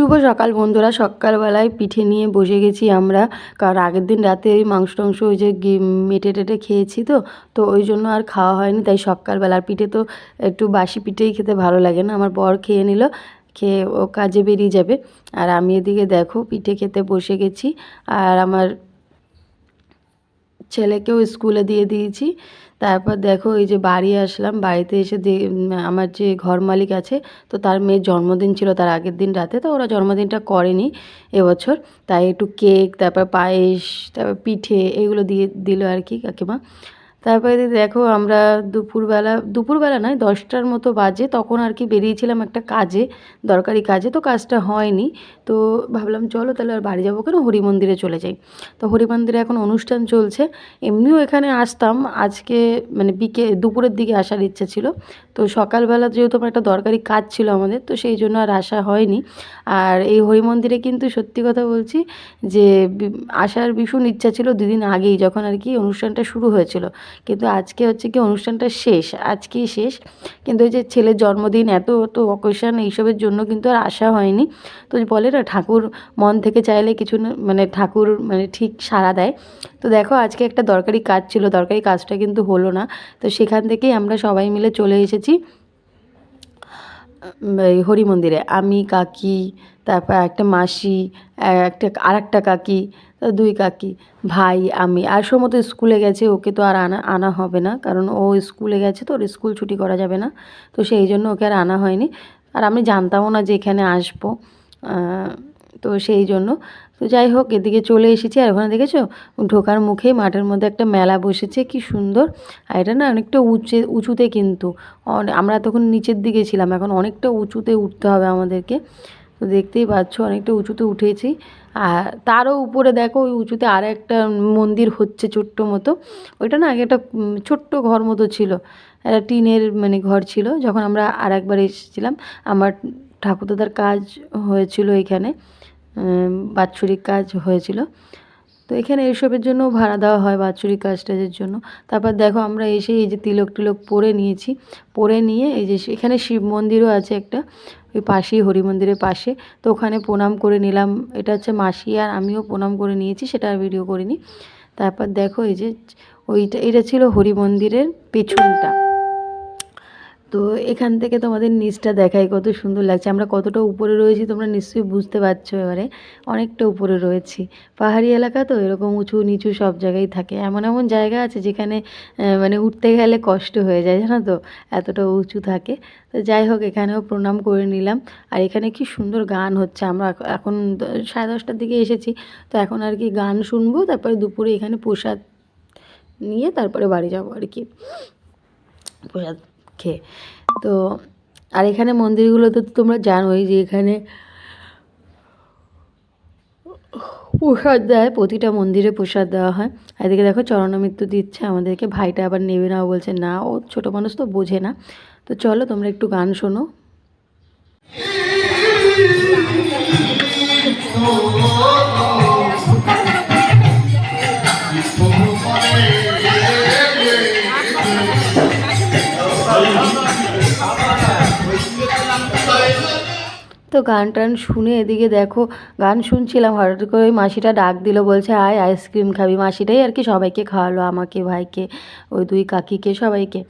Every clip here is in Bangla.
শুভ সকাল বন্ধুরা, সকালবেলায় পিঠে নিয়ে বসে গেছি আমরা। কারণ আগের দিন রাতে ওই মাংস টাংস ওই যে মেটে টেটে খেয়েছি তো তো ওই জন্য আর খাওয়া হয়নি। তাই সকালবেলার পিঠে তো একটু বাসি পিঠেই খেতে ভালো লাগে না। আমার বর খেয়ে নিল, খেয়ে ও কাজে বেরিয়ে যাবে। আর আমি এদিকে দেখো, পিঠে খেতে বসে গেছি। আর আমার ছেলেকেও স্কুলে দিয়ে দিয়েছি। তারপর দেখো এই যে বাড়ি আসলাম, বাড়িতে এসে আমার যে ঘর মালিক আছে, তো তার মেয়ের জন্মদিন ছিল তার আগের দিন রাতে, তো ওরা জন্মদিনটা করেনি এবছর। তাই একটু কেক, তারপর পায়েস, তারপর পিঠে, এগুলো দিয়ে দিল আর কি কাকিমা। তারপরে দেখো আমরা দুপুরবেলা দুপুরবেলা নয়, দশটার মতো বাজে, তখন আর কি বেরিয়েছিলাম একটা কাজে, দরকারি কাজে, তো কাজটা হয়নি। তো ভাবলাম চলো তাহলে আর বাড়ি যাব কেন? হরি মন্দিরে চলে যাই। তো হরি মন্দিরে এখন অনুষ্ঠান চলছে, এমনিও এখানে আসতাম, আজকে মানে বিকে, দুপুরের দিকে আসার ইচ্ছা ছিল। তো সকালবেলা যেহেতু আমার একটা দরকারি কাজ ছিল আমাদের, তো সেই জন্য আর আসা হয়নি। আর এই হরি মন্দিরে কিন্তু সত্যি কথা বলছি যে আসার ভীষণ ইচ্ছা ছিল দুদিন আগেই, যখন আর কি অনুষ্ঠানটা শুরু হয়েছিল। কিন্তু আজকে হচ্ছে কি অনুষ্ঠানটা শেষ, আজকেই শেষ। কিন্তু ওই যে ছেলের জন্মদিন, এত তো অকেশন এইসবের জন্য কিন্তু আর আসা হয়নি। তো বলে না, ঠাকুর মন থেকে চাইলে কিছু মানে ঠাকুর মানে ঠিক সাড়া দেয়। তো দেখো, আজকে একটা দরকারি কাজ ছিল, দরকারি কাজটা কিন্তু হলো না। তো সেখান থেকেই আমরা সবাই মিলে চলে এসেছি হরি মন্দিরে। আমি, কাকি, তারপর একটা মাসি, একটা আর একটা কাকি দুই কাকি, ভাই, আমি। আর সময় স্কুলে গেছে, ওকে তো আর আনা আনা হবে না, কারণ ও স্কুলে গেছে তো, ওর স্কুল ছুটি করা যাবে না। তো সেই জন্য ওকে আর আনা হয়নি। আর আমি জানতামও না যে এখানে আসব তো সেই জন্য তো যাই হোক, এদিকে চলে এসেছি আর ওখানে দেখেছ? ঢোকার মুখেই মাঠের মধ্যে একটা মেলা বসেছে, কি সুন্দর। আর এটা না অনেকটা উঁচে, উঁচুতে কিন্তু। আমরা তখন নিচের দিকে ছিলাম, এখন অনেকটা উঁচুতে উঠতে হবে আমাদেরকে। তো দেখতেই পাচ্ছ, অনেকটা উঁচুতে উঠেছি। আর তারও উপরে দেখো, ওই উঁচুতে আর একটা মন্দির হচ্ছে ছোট্ট মতো। ওইটা না আগে একটা ছোট্ট ঘর মতো ছিল। একটা টিনের মানে ঘর ছিল, যখন আমরা আর একবার এসেছিলাম। আমার ঠাকুরদাদার কাজ হয়েছিল এখানে। বাৎসরিক কাজ হয়েছিল। তো এখানে এইসবের জন্য ভাড়া দেওয়া হয় বাৎসরিক কাজ টাজের জন্য। তারপর দেখো আমরা এসে এই যে তিলক টিলক পরে নিয়েছি। পরে নিয়ে এই যে এখানে শিব মন্দিরও আছে একটা, ওই পাশেই, হরি মন্দিরের পাশে। তো ওখানে প্রণাম করে নিলাম। এটা হচ্ছে মাসি আর আমিও প্রণাম করে নিয়েছি, সেটা আর ভিডিও করিনি। তারপর দেখো এই যে, ওইটা, এটা ছিল হরি মন্দিরের পেছনটা। তো এখান থেকে তোমাদের নিচটা দেখাই কত সুন্দর লাগছে। আমরা কতটা উপরে রয়েছি তোমরা নিশ্চয়ই বুঝতে পারছ এবারে। অনেকটা উপরে রয়েছি। পাহাড়ি এলাকা তো এরকম উঁচু নিচু সব জায়গায় থাকে। এমন এমন জায়গা আছে যেখানে মানে উঠতে গেলে কষ্ট হয়ে যায়, জানো তো? এতটা উঁচু থাকে। তো যাই হোক, এখানেও প্রণাম করে নিলাম। আর এখানে কি সুন্দর গান হচ্ছে। আমরা এখন সাড়ে দশটার দিকে এসেছি। তো এখন আর কি গান শুনব, তারপরে দুপুরে এখানে প্রসাদ নিয়ে তারপরে বাড়ি যাব আর কি। প্রসাদ খেয়ে তো, আর এখানে মন্দিরগুলোতে তো তোমরা জানোই যে এখানে প্রসাদ দেয়, প্রতিটা মন্দিরে প্রসাদ দেওয়া হয়। এদিকে দেখো চরণামৃত্যু দিচ্ছে, আমাদেরকে ভাইটা আবার নেবে না বলছে, না, ও ছোটো মানুষ তো বোঝে না। তো চলো তোমরা একটু গান শোনো। তো গান টান শুনে এদিকে দেখো, গান শুনছিলাম, হঠাৎ করে ওই মাসিটা ডাক দিল, বলছে, আয়, আইসক্রিম খাবি। মাসিটাই আর কি সবাইকে খাওয়ালো, আমাকে, ভাইকে, ওই দুই কাকিকে, সবাইকে।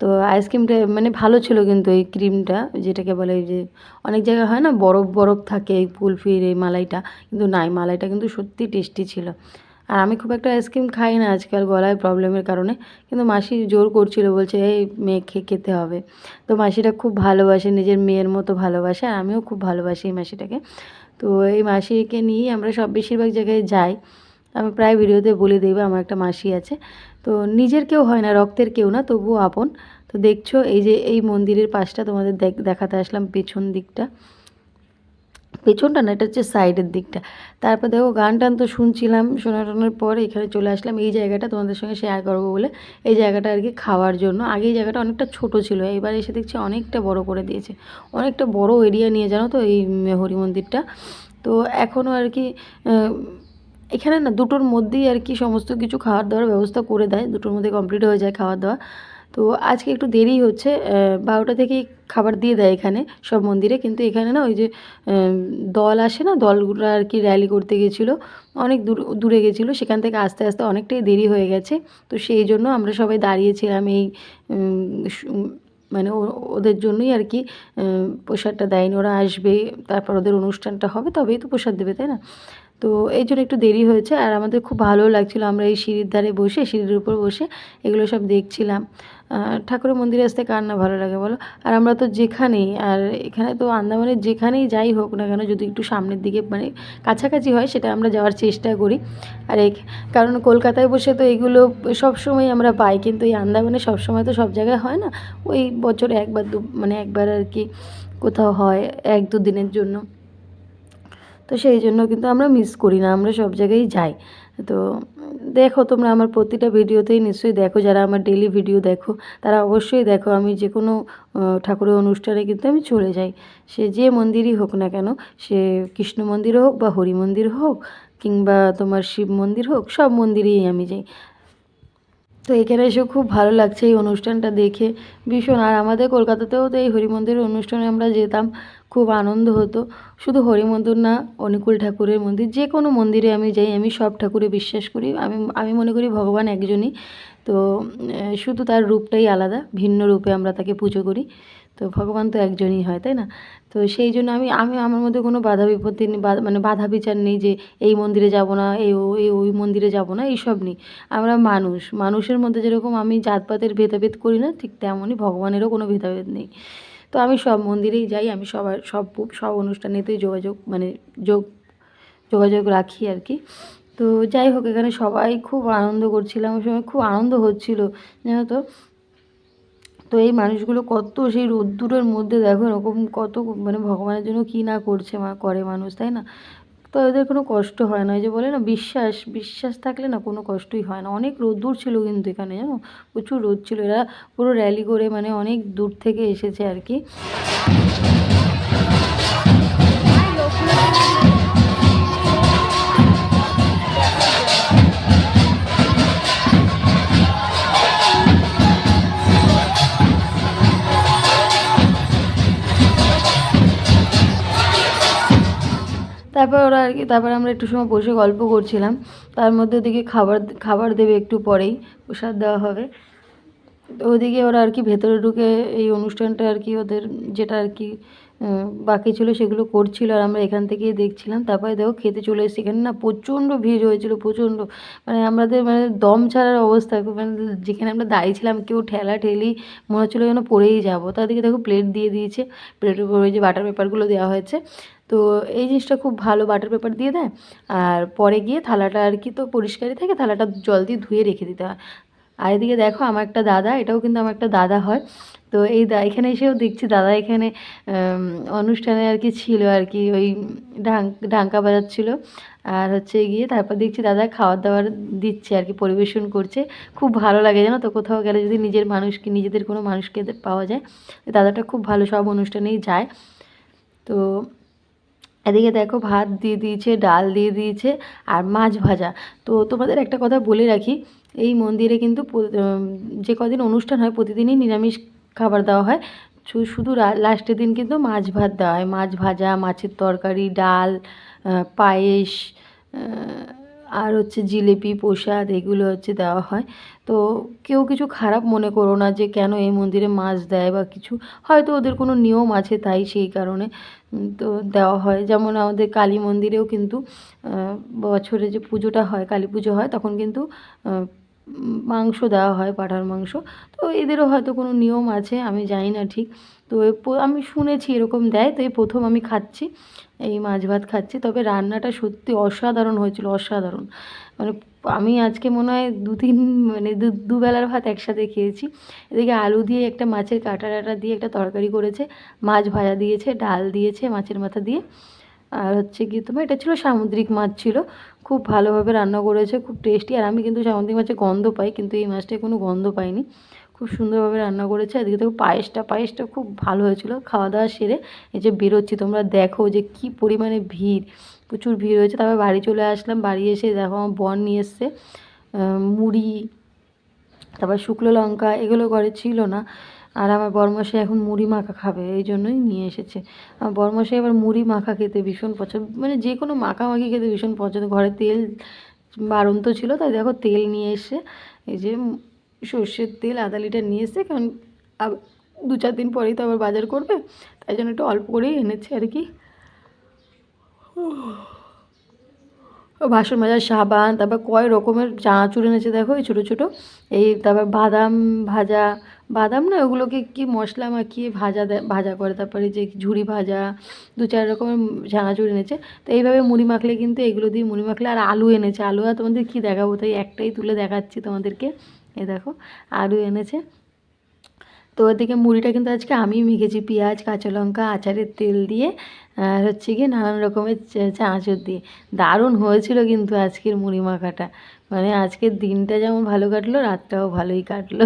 তো আইসক্রিমটা মানে ভালো ছিল কিন্তু এই ক্রিমটা, যেটাকে বলে যে, অনেক জায়গায় হয় না, বরফ বরফ থাকে এই কুলফির এই মালাইটা, কিন্তু নাই, মালাইটা কিন্তু সত্যি টেস্টি ছিল। আর আমি খুব একটা আইসক্রিম খাই না আজকাল গলায় প্রবলেমের কারণে। কিন্তু মাসি জোর করছিল, বলছে, এই মেয়ে খেতে হবে। তো মাসিটা খুব ভালোবাসে, নিজের মেয়ের মতো ভালোবাসে, আর আমিও খুব ভালোবাসি এই মাসিটাকে। তো এই মাসিকে নিয়েই আমরা সব বেশিরভাগ জায়গায় যাই। আমি প্রায় ভিডিওতে বলে দেবো, আমার একটা মাসি আছে। তো নিজের কেউ হয় না, রক্তের কেউ না, তবুও আপন। তো দেখছ, এই যে এই মন্দিরের পাশটা তোমাদের দেখ- দেখাতে আসলাম, পেছন দিকটা। পেছনটা না, এটা হচ্ছে সাইডের দিকটা। তারপর দেখো গান টান তো শুনছিলাম শোনা টোনার পর এখানে চলে আসলাম। এই জায়গাটা তোমাদের সঙ্গে শেয়ার করব বলে, এই জায়গাটা আর কি খাওয়ার জন্য। আগে এই জায়গাটা অনেকটা ছোট ছিল, এবার এসে দেখছি অনেকটা বড় করে দিয়েছে। অনেকটা বড় এরিয়া নিয়ে, জানো তো, এই হরি মন্দিরটা। তো এখনও আর কি এখানে না দুটোর মধ্যেই আর কি সমস্ত কিছু খাওয়ার দাওয়ার ব্যবস্থা করে দেয়। দুটোর মধ্যে কমপ্লিট হয়ে যায় খাওয়া দাওয়া। তো আজকে একটু দেরি হচ্ছে বারোটা থেকেই খাবার দিয়ে দেয় এখানে, সব মন্দিরে। কিন্তু এখানে না ওই যে দল আসে না, দলগুলো আর কি র্যালি করতে গেছিল, অনেক দূর, দূরে গেছিল, সেখান থেকে আস্তে আস্তে অনেকটাই দেরি হয়ে গেছে। তো সেই জন্য আমরা সবাই দাঁড়িয়েছিলাম এই মানে ওদের জন্যই আর কি প্রসাদটা দেয়নি, ওরা আসবে, তারপর ওদের অনুষ্ঠানটা হবে, তবেই তো প্রসাদ দেবে, তাই না? তো এই জন্য একটু দেরি হয়েছে, আর আমাদের খুব ভালোও লাগছিল, আমরা এই সিঁড়ির ধারে বসে, সিঁড়ির উপর বসে এগুলো সব দেখছিলাম। ঠাকুরের মন্দিরে আসতে কার না ভালো লাগে বলো? আর আমরা তো যেখানেই, আর এখানে তো আন্দামানে যেখানেই যাই হোক না কেন, যদি একটু সামনের দিকে মানে কাছাকাছি হয়, সেটা আমরা যাওয়ার চেষ্টা করি। আর কারণ কলকাতায় বসে তো এগুলো সব সময় আমরা পাই, কিন্তু এই আন্দামানে সব সময় তো সব জায়গায় হয় না? ওই বছরে একবার দু মানে একবার আর কি কোথাও হয়, এক দু দিনের জন্য। তো সেই জন্য কিন্তু আমরা মিস করি না, আমরা সব জায়গায় যাই। তো দেখো তোমরা আমার প্রতিটা ভিডিওতেই নিশ্চয়ই দেখো, যারা আমার ডেলি ভিডিও দেখো, তারা অবশ্যই দেখো আমি যে কোনো ঠাকুরের অনুষ্ঠানে কিন্তু আমি চলে যাই। সে যে মন্দিরই হোক না কেন, সে কৃষ্ণ মন্দির হোক বা হরি মন্দির হোক কিংবা তোমার শিব মন্দির হোক, সব মন্দিরেই আমি যাই। তো এখানে এসে খুব ভালো লাগছে এই অনুষ্ঠানটা দেখে। ভীষণ, আর আমাদের কলকাতাতেও তো এই হরি মন্দিরের অনুষ্ঠানে আমরা যেতাম, খুব আনন্দ হতো। শুধু হরি মন্দির না, অনুকূল ঠাকুরের মন্দির যে কোনো মন্দিরে আমি যাই, আমি সব ঠাকুরে বিশ্বাস করি। আমি আমি মনে করি ভগবান একজনই। তো শুধু তার রূপটাই আলাদা, ভিন্ন রূপে আমরা তাকে পুজো করি। তো ভগবান তো একজনই হয়, তাই না? তো সেই জন্য আমি আমি, আমার মধ্যে কোনো বাধা বিপত্তি নেই মানে বাধা বিচার নেই যে এই মন্দিরে যাব না, এই ও- এই ওই মন্দিরে যাব না, এইসব নেই। আমরা মানুষ, মানুষের মধ্যে যেরকম আমি জাতপাতের ভেদাভেদ করি না, ঠিক তেমনই ভগবানেরও কোনো ভেদাভেদ নেই। তো আমি সব মন্দিরেই যাই, আমি সবার, সব সব অনুষ্ঠানেতেই যোগাযোগ মানে যোগ, যোগাযোগ রাখি আর কি। তো যাই হোক, এখানে সবাই খুব আনন্দ করছিলাম ওই সময় খুব আনন্দ হচ্ছিল, জানো তো? তো এই মানুষগুলো কত সেই রোদ্দুরের মধ্যে দেখো এরকম কত মানে ভগবানের জন্য কী না করছে মা, করে মানুষ, তাই না? তো এদের কোনো কষ্ট হয় না। ওই যে বলে না, বিশ্বাস বিশ্বাস থাকলে না কোনো কষ্টই হয় না। অনেক রোদ্দুর ছিল কিন্তু এখানে, জানো? প্রচুর রোদ ছিল। এরা পুরো র্যালি করে মানে অনেক দূর থেকে এসেছে আর কি। তারপর ওরা আর কি, তারপর আমরা একটু সময় বসে গল্প করছিলাম। তার মধ্যে ওদিকে খাবার খাবার দেবে একটু পরেই, প্রসাদ দেওয়া হবে। ওদিকে ওরা আর কি ভেতরে ঢুকে এই অনুষ্ঠানটা আর কি ওদের, যেটা আর কি বাকি ছিল সেগুলো করছিল আর আমরা এখান থেকেই দেখছিলাম। তারপরে দেখো খেতে চলে এসেছি এখানে। না, প্রচণ্ড ভিড় হয়েছিল, প্রচণ্ড। মানে আমাদের মানে দম ছাড়ার অবস্থা। মানে যেখানে আমরা দাঁড়িয়েছিলাম কেউ ঠেলা ঠেলি, মনে হচ্ছিল যেন পড়েই যাব। তাদেরকে দেখো প্লেট দিয়ে দিয়েছে। প্লেটের উপর ওই যে বাটার পেপারগুলো দেওয়া হয়েছে। তো এই জিনিসটা খুব ভালো বাটার পেপার দিয়ে দেয়। আর পরে গিয়ে থালাটা আর কি তো পরিষ্কারই থাকে, থালাটা জল দিয়ে ধুয়ে রেখে দিতে হয়। আর এদিকে দেখো আমার একটা দাদা, এটাও কিন্তু আমার একটা দাদা হয়। তো এই দা, এখানে এসেও দেখছি দাদা এখানে অনুষ্ঠানে আর কি ছিল আর কি, ওই ঢাঙ্কা বাজাচ্ছিল। আর হচ্ছে গিয়ে তারপর দেখছি দাদা খাবার দাবার দিচ্ছে আর কি, পরিবেশন করছে। খুব ভালো লাগে জানো তো, কোথাও গেলে যদি নিজের মানুষকে, নিজেদের কোনো মানুষকে পাওয়া যায়, দাদাটা খুব ভালো সব অনুষ্ঠানেই যায়। তো এদিকে দেখো ভাত দিয়ে দিয়েছে, ডাল দিয়ে দিয়েছে আর মাছ ভাজা। তো তোমাদের একটা কথা বলে রাখি, এই মন্দিরে কিন্তু যে কদিন অনুষ্ঠান হয় প্রতিদিনই নিরামিষ খাবার দেওয়া হয়। শুধু লাস্টের দিন কিন্তু মাছ ভাত দেওয়া হয়। মাছ ভাজা, মাছের তরকারি, ডাল পায়েস আর হচ্ছে জিলিপি, প্রসাদ এগুলো হচ্ছে দেওয়া হয়। তো কেউ কিছু খারাপ মনে করো না যে কেন এই মন্দিরে মাছ দেয় বা কিছু। হয়তো ওদের কোনো নিয়ম আছে তাই সেই কারণে তো দেওয়া হয়। যেমন আমাদের কালী মন্দিরেও কিন্তু বছরে যে পুজোটা হয়, কালী পুজো হয়, তখন কিন্তু মাংস দেওয়া হয়, পাঁঠার মাংস। তো এদেরও হয়তো কোনো নিয়ম আছে, আমি জানি না ঠিক। তো আমি শুনেছি এরকম দেয়, তো এই প্রথম আমি খাচ্ছি, এই মাছ ভাত খাচ্ছি। তবে রান্নাটা সত্যি অসাধারণ হয়েছিল, অসাধারণ। মানে আমি আজকে মনে হয় দু তিন মানে দুবেলার ভাত একসাথে খেয়েছি। এদিকে আলু দিয়ে একটা মাছের কাঁটা টাটা দিয়ে একটা তরকারি করেছে, মাছ ভাজা দিয়েছে, ডাল দিয়েছে মাছের মাথা দিয়ে। আর হচ্ছে কি তোমার, এটা ছিল সামুদ্রিক মাছ ছিল। খুব ভালোভাবে রান্না করেছে, খুব টেস্টি আর আমি কিন্তু সামুদ্রিক মাছের গন্ধ পাই, কিন্তু এই মাছটায় কোনো গন্ধ পাইনি। খুব সুন্দরভাবে রান্না করেছে। এদিকে দেখো পায়েসটা পায়েসটা খুব ভালো হয়েছিল। খাওয়া দাওয়া সেরে এই যে বেরোচ্ছি, তোমরা দেখো যে কি পরিমাণে ভিড়। প্রচুর ভিড় হয়েছে। তারপর বাড়ি চলে আসলাম। বাড়ি এসে দেখো আমার বর নিয়ে এসছে মুড়ি, তারপর শুকনো লঙ্কা, এগুলো ঘরে ছিল না। আর আমার বরমশাই এখন মুড়ি মাখা খাবে, এই জন্যই নিয়ে এসেছে। আমার বরমশাই আবার মুড়ি মাখা খেতে ভীষণ পছন্দ মানে যে কোনো মাখামাখি খেতে ভীষণ পছন্দ। ঘরে তেল বারণ তো ছিল, তাই দেখো তেল নিয়ে এসে, এই যে সর্ষের তেল আধা লিটার নিয়ে এসে, কারণ দু চার দিন পরেই তো আবার বাজার করবে, তাই জন্য একটু অল্প করেই এনেছে আর কি। বাসন মাজার সাবান, তারপর কয় রকমের চানাচুর এনেছে দেখো, এই ছোটো ছোটো। এই তারপর বাদাম ভাজা বাদাম না ওগুলোকে কি মশলা মাখিয়ে ভাজা দেয় ভাজা করে, তারপরে যে ঝুড়ি ভাজা দু চার রকমের চানাচুর এনেছে, তো এইভাবে মুড়ি মাখলে কিন্তু এগুলো দিয়ে মুড়ি মাখলে আর আলু এনেছে। আলু আর তোমাদের কী দেখাবো? তাই একটাই তুলে দেখাচ্ছি তোমাদেরকে। এ দেখো, আলু এনেছে। তো ওদিকে মুড়িটা কিন্তু আজকে আমি মেখেছি, পেঁয়াজ, কাঁচা লঙ্কা, আচারের তেল দিয়ে, আর হচ্ছে গিয়ে নানান রকমের চা- চানাচুর দিয়ে। দারুণ হয়েছিল কিন্তু আজকের মুড়ি মাখাটা। মানে আজকের দিনটা যেমন ভালো কাটলো, রাতটাও ভালোই কাটলো।